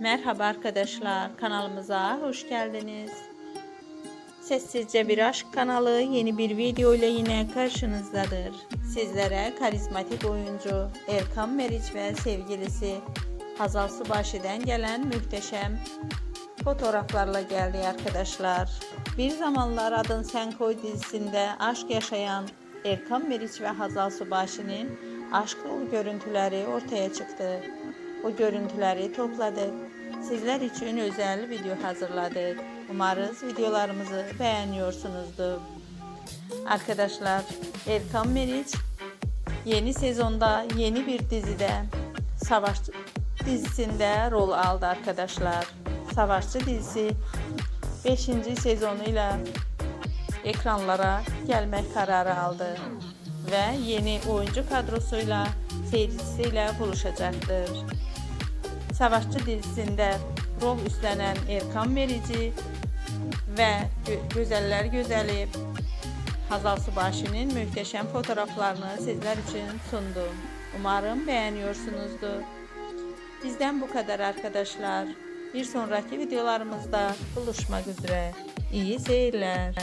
Merhaba arkadaşlar, kanalımıza hoş geldiniz. Sessizce Bir Aşk kanalı yeni bir video ile yine karşınızdadır. Sizlere karizmatik oyuncu Erkan Meriç ve sevgilisi Hazal Subaşi'den gelen muhteşem fotoğraflarla geldi arkadaşlar. Bir zamanlar Adın Sen Koy dizisinde aşk yaşayan Erkan Meriç ve Hazal Subaşi'nin aşk dolu görüntüleri ortaya çıktı. O görüntüleri topladık. Sizler için özel video hazırladık. Umarız videolarımızı beğeniyorsunuzdur. Arkadaşlar Erkan Meriç yeni sezonda yeni bir dizide Savaşçı dizisinde rol aldı arkadaşlar. Savaşçı dizisi 5. sezonuyla ekranlara gelmek kararı aldı ve yeni oyuncu kadrosuyla seyircisiyle buluşacaktır. Savaşçı dizisinde rol üstlenen Erkan Merici ve Gö- Güzeller Güzeli Hazal Subaşi'nin muhteşem fotoğraflarını sizler için sundum. Umarım beğeniyorsunuzdur. Bizden bu kadar arkadaşlar. Bir sonraki videolarımızda buluşmak üzere. İyi seyirler.